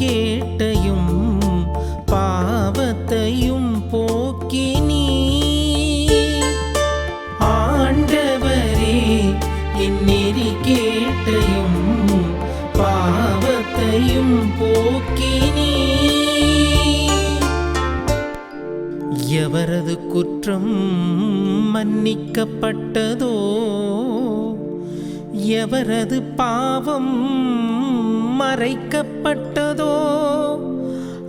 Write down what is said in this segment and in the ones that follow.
கேட்டையும் பாவத்தையும் போக்கி நீ. ஆண்டவரே என் நெறி கேட்டையும் பாவத்தையும் போக்கி நீ. எவரது குற்றம் மன்னிக்கப்பட்டதோ எவரது பாவம் மறைக்க ஏற்பட்டதோ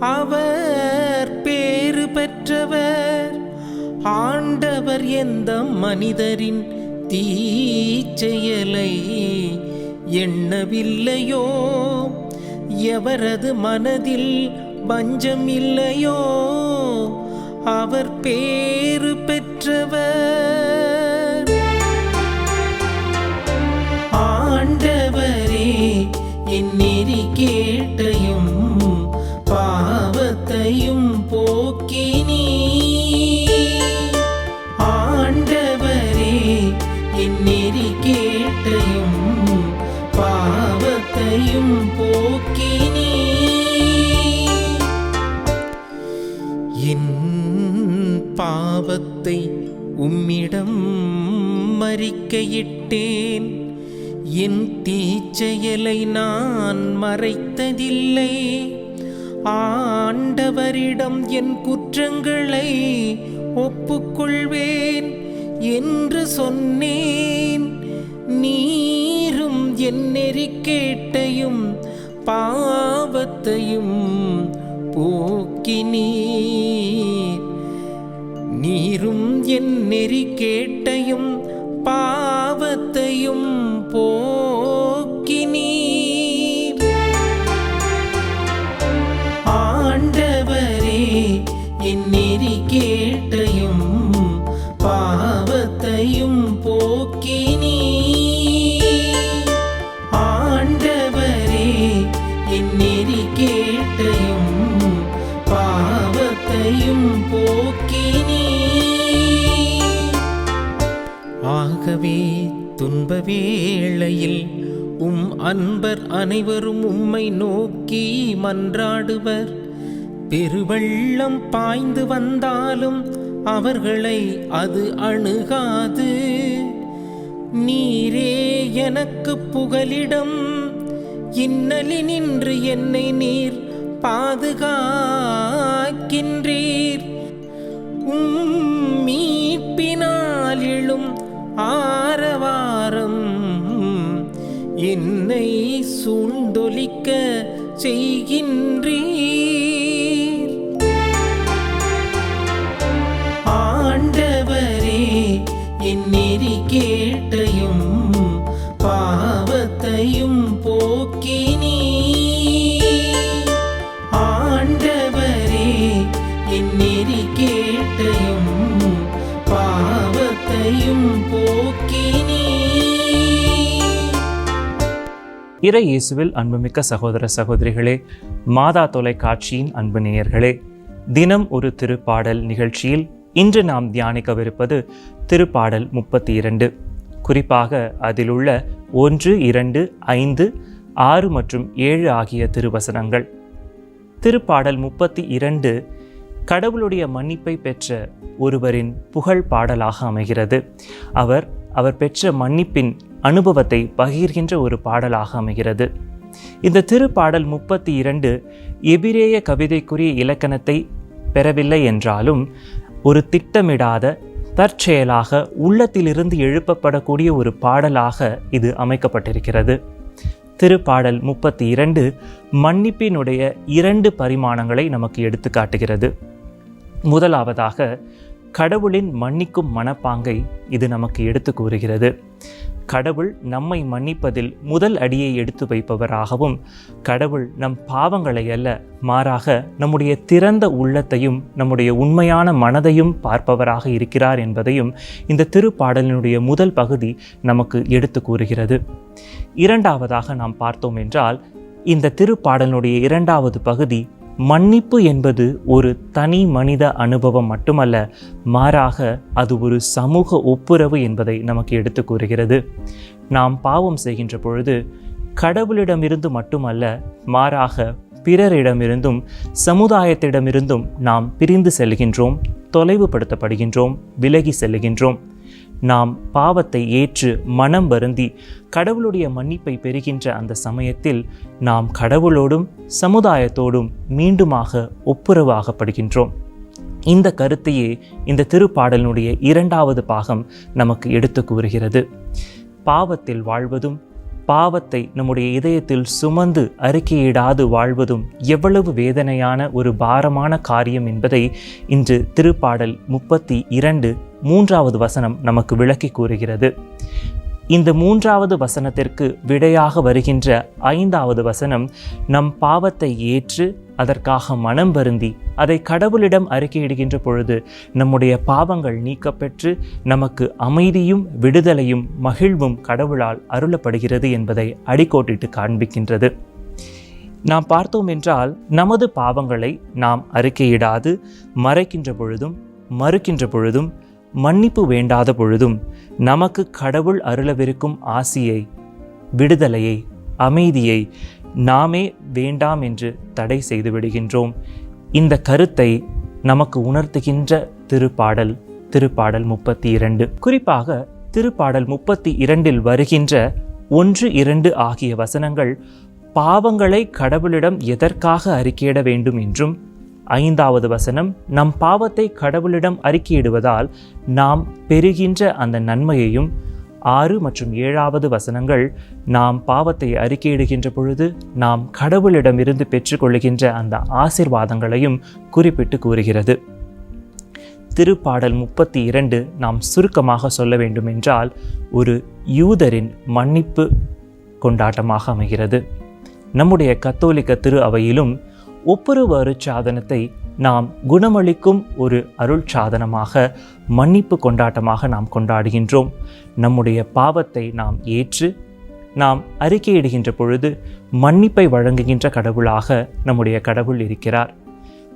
அவர் பேறு பெற்றவர். ஆண்டவர் எந்த மனிதரின் தீச்செயலை எண்ணவில்லையோ? எவரது மனதில் பஞ்சம் இல்லையோ? அவர் பேறு பெற்றவர். பாவத்தை உம்மிடம் மறிக்கையிட்டேன். என் தீச்செயலை நான் மறைத்ததில்லை. ஆண்டவரிடம் என் குற்றங்களை ஒப்புக்கொள்வேன் என்று சொன்னேன். நீரும் என் நெறிக்கேட்டையும் பாவத்தையும் போக்கினீர். நீரும் என் நெறி கேட்டையும் பாவத்தையும் ஆகவே துன்ப வேளையில் உம் அன்பர் அனைவரும் உம்மை நோக்கி மன்றாடுவர். பெருவெள்ளம் பாய்ந்து வந்தாலும் அவர்களை அது அணுகாது. நீரே எனக்கு புகலிடம் இன்னலினின்று என்னை நீர் பாதுகாக்கின்றீர். உம் மீட்பினால் எழும் ஆரவாரம். என்னை சூழ்ந்தொலிக்க செய்கின்றீ இறை இயேசுவில் அன்புமிக்க சகோதர சகோதரிகளே மாதா தொலைக்காட்சியின் அன்பு நேயர்களே தினம் ஒரு திருப்பாடல் நிகழ்ச்சியில் இன்று நாம் தியானிக்கவிருப்பது திருப்பாடல் முப்பத்தி இரண்டு குறிப்பாக அதிலுள்ள ஒன்று இரண்டு ஐந்து ஆறு மற்றும் ஏழு ஆகிய திருவசனங்கள். திருப்பாடல் முப்பத்தி இரண்டு கடவுளுடைய மன்னிப்பை பெற்ற ஒருவரின் புகழ் பாடலாக அமைகிறது. அவர் அவர் பெற்ற மன்னிப்பின் அனுபவத்தை பகிர்கின்ற ஒரு பாடலாக அமைகிறது. இந்த திருப்பாடல் முப்பத்தி இரண்டு எபிரேய கவிதைக்குரிய இலக்கணத்தை பெறவில்லை என்றாலும் ஒரு திட்டமிடாத தற்செயலாக உள்ளத்திலிருந்து எழுப்பப்படக்கூடிய ஒரு பாடலாக இது அமைக்கப்பட்டிருக்கிறது. திருப்பாடல் முப்பத்தி இரண்டு மன்னிப்பினுடைய இரண்டு பரிமாணங்களை நமக்கு எடுத்து காட்டுகிறது முதலாவதாக கடவுளின் மன்னிக்கும் மனப்பாங்கை இது நமக்கு எடுத்து கூறுகிறது. கடவுள் நம்மை மன்னிப்பதில் முதல் அடியை எடுத்து வைப்பவராகவும் கடவுள் நம் பாவங்களை அல்ல மாறாக நம்முடைய திறந்த உள்ளத்தையும் நம்முடைய உண்மையான மனதையும் பார்ப்பவராக இருக்கிறார் என்பதையும் இந்த திருப்பாடலினுடைய முதல் பகுதி நமக்கு எடுத்து கூறுகிறது. இரண்டாவதாக நாம் பார்த்தோம் என்றால் இந்த திருப்பாடலினுடைய இரண்டாவது பகுதி மன்னிப்பு என்பது ஒரு தனி மனித அனுபவம் மட்டுமல்ல மாறாக அது ஒரு சமூக ஒப்புரவு என்பதை நமக்கு எடுத்து கூறுகிறது. நாம் பாவம் செய்கின்ற பொழுது கடவுளிடமிருந்து மட்டுமல்ல மாறாக பிறரிடமிருந்தும் சமுதாயத்திடமிருந்தும் நாம் பிரிந்து செல்கின்றோம் தொலைவுபடுத்தப்படுகின்றோம் விலகி செல்லுகின்றோம் நாம் பாவத்தை ஏற்று மனம் வருந்தி கடவுளுடைய மன்னிப்பை பெறுகின்ற அந்த சமயத்தில் நாம் கடவுளோடும் சமுதாயத்தோடும் மீண்டுமாக ஒப்புரவாகப்படுகின்றோம். இந்த கருத்தையே இந்த திருப்பாடலினுடைய இரண்டாவது பாகம் நமக்கு எடுத்து கூறுகிறது. பாவத்தில் வாழ்வதும் பாவத்தை நம்முடைய இதயத்தில் சுமந்து அறிக்கையிடாது வாழ்வதும் எவ்வளவு வேதனையான ஒரு பாரமான காரியம் என்பதை இன்று திருப்பாடல் முப்பத்தி இரண்டு மூன்றாவது வசனம் நமக்கு விளக்கி கூறுகிறது. இந்த மூன்றாவது வசனத்திற்கு விடையாக வருகின்ற ஐந்தாவது வசனம் நம் பாவத்தை ஏற்று அதற்காக மனம் வருந்தி அதை கடவுளிடம் அறிக்கையிடுகின்ற பொழுது நம்முடைய பாவங்கள் நீக்கப்பெற்று நமக்கு அமைதியும் விடுதலையும் மகிழ்வும் கடவுளால் அருளப்படுகிறது என்பதை அடிக்கோட்டிட்டு காண்பிக்கின்றது. நாம் பார்த்தோம் என்றால் நமது பாவங்களை நாம் அறிக்கையிடாது மறைக்கின்ற பொழுதும் மறுக்கின்ற பொழுதும் மன்னிப்பு வேண்டாத பொழுதும் நமக்கு கடவுள் அருளவிருக்கும் ஆசியை விடுதலையை அமைதியை நாமே வேண்டாம் என்று தடை செய்து விடுகின்றோம். இந்த கருத்தை நமக்கு உணர்த்துகின்ற திருப்பாடல் திருப்பாடல் முப்பத்தி இரண்டு குறிப்பாக திருப்பாடல் முப்பத்தி இரண்டில் வருகின்ற ஒன்று இரண்டு ஆகிய வசனங்கள் பாவங்களை கடவுளிடம் எதற்காக அறிக்கையிட வேண்டும் என்றும் ஐந்தாவது வசனம் நம் பாவத்தை கடவுளிடம் அறிக்கையிடுவதால் நாம் பெறுகின்ற அந்த நன்மையையும் ஆறு மற்றும் ஏழாவது வசனங்கள் நாம் பாவத்தை அறிக்கையிடுகின்ற பொழுது நாம் கடவுளிடமிருந்து பெற்றுக்கொள்கின்ற அந்த ஆசிர்வாதங்களையும் குறிப்பிட்டு கூறுகிறது. திருப்பாடல் முப்பத்தி இரண்டு நாம் சுருக்கமாக சொல்ல வேண்டும் என்றால் ஒரு யூதரின் மன்னிப்பு கொண்டாட்டமாக அமைகிறது. நம்முடைய கத்தோலிக்க திரு அவையிலும் ஒப்புரவு அருட்சாதனத்தை நாம் குணமளிக்கும் ஒரு அருள் சாதனமாக மன்னிப்பு கொண்டாட்டமாக நாம் கொண்டாடுகின்றோம். நம்முடைய பாவத்தை நாம் ஏற்று நாம் அறிக்கையிடுகின்ற பொழுது மன்னிப்பை வழங்குகின்ற கடவுளாக நம்முடைய கடவுள் இருக்கிறார்.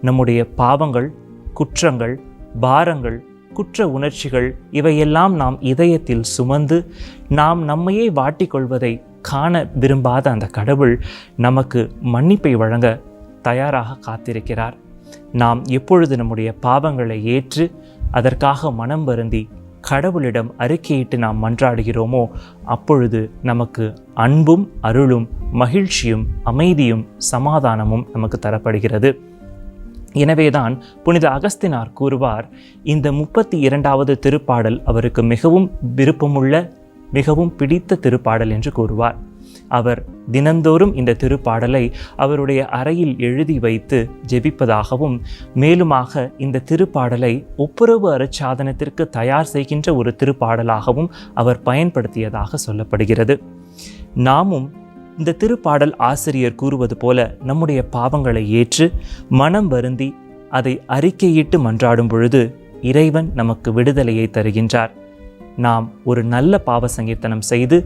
நம்முடைய பாவங்கள் குற்றங்கள் பாரங்கள் குற்ற உணர்ச்சிகள் இவையெல்லாம் நாம் இதயத்தில் சுமந்து நாம் நம்மையே வாட்டிக்கொள்வதை காண விரும்பாத அந்த கடவுள் நமக்கு மன்னிப்பை வழங்க தயாராக காத்திருக்கிறார். நாம் எப்பொழுது நம்முடைய பாவங்களை ஏற்று அதற்காக மனம் வருந்தி கடவுளிடம் அறிக்கையிட்டு நாம் மன்றாடுகிறோமோ அப்பொழுது நமக்கு அன்பும் அருளும் மகிழ்ச்சியும் அமைதியும் சமாதானமும் நமக்கு தரப்படுகிறது. எனவேதான் புனித அகஸ்தினார் கூறுவார் இந்த முப்பத்தி இரண்டாவது திருப்பாடல் அவருக்கு மிகவும் விருப்பமுள்ள மிகவும் பிடித்த திருப்பாடல் என்று கூறுவார். அவர் தினந்தோறும் இந்த திருப்பாடலை அவருடைய அறையில் எழுதி வைத்து ஜெபிப்பதாகவும் மேலுமாக இந்த திருப்பாடலை ஒப்புரவு அருட்சாதனத்திற்கு தயார் செய்கின்ற ஒரு திருப்பாடலாகவும் அவர் பயன்படுத்தியதாக சொல்லப்படுகிறது. நாமும் இந்த திருப்பாடல் ஆசிரியர் கூறுவது போல நம்முடைய பாவங்களை ஏற்று மனம் வருந்தி அதை அறிக்கையிட்டு மன்றாடும் பொழுது இறைவன் நமக்கு விடுதலையை தருகின்றார். நாம் ஒரு நல்ல பாவ சங்கீர்த்தனம் செய்து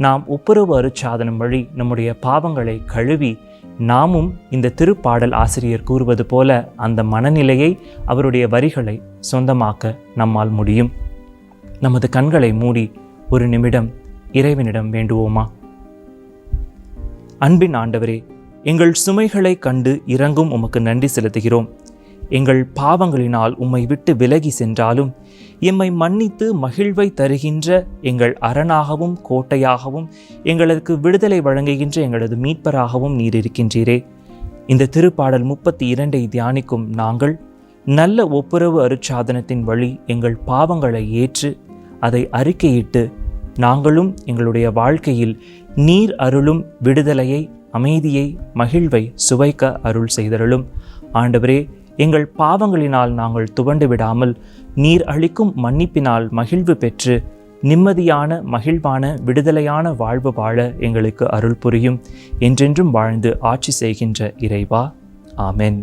நாம் ஒப்புரவு அருச்சாதனம் வழி நம்முடைய பாவங்களை கழுவி நாமும் இந்த திருப்பாடல் ஆசிரியர் கூறுவது போல அந்த மனநிலையை அவருடைய வரிகளை சொந்தமாக்க நம்மால் முடியும். நமது கண்களை மூடி ஒரு நிமிடம் இறைவனிடம் வேண்டுவோமா? அன்பின் ஆண்டவரே எங்கள் சுமைகளை கண்டு இறங்கும் உமக்கு நன்றி செலுத்துகிறோம். எங்கள் பாவங்களினால் உம்மை விட்டு விலகி சென்றாலும் எம்மை மன்னித்து மகிழ்வை தருகின்ற எங்கள் அரணாகவும் கோட்டையாகவும் எங்களுக்கு விடுதலை வழங்குகின்ற எங்களது மீட்பராகவும் நீர் இருக்கின்றீரே. இந்த திருப்பாடல் முப்பத்தி இரண்டை தியானிக்கும் நாங்கள் நல்ல ஒப்புரவு அருட்சாதனத்தின் வழி எங்கள் பாவங்களை ஏற்று அதை அறிக்கையிட்டு நாங்களும் எங்களுடைய வாழ்க்கையில் நீர் அருளும் விடுதலையை அமைதியை மகிழ்வை சுவைக்க அருள் செய்தருளும். ஆண்டவரே எங்கள் பாவங்களினால் நாங்கள் துவண்டு விடாமல் நீர் அளிக்கும் மன்னிப்பினால் மகிழ்வு பெற்று நிம்மதியான மகிழ்வான விடுதலையான வாழ்வு வாழ எங்களுக்கு அருள் புரியும். என்றென்றும் வாழ்ந்து ஆட்சி செய்கின்ற இறைவா. ஆமென்.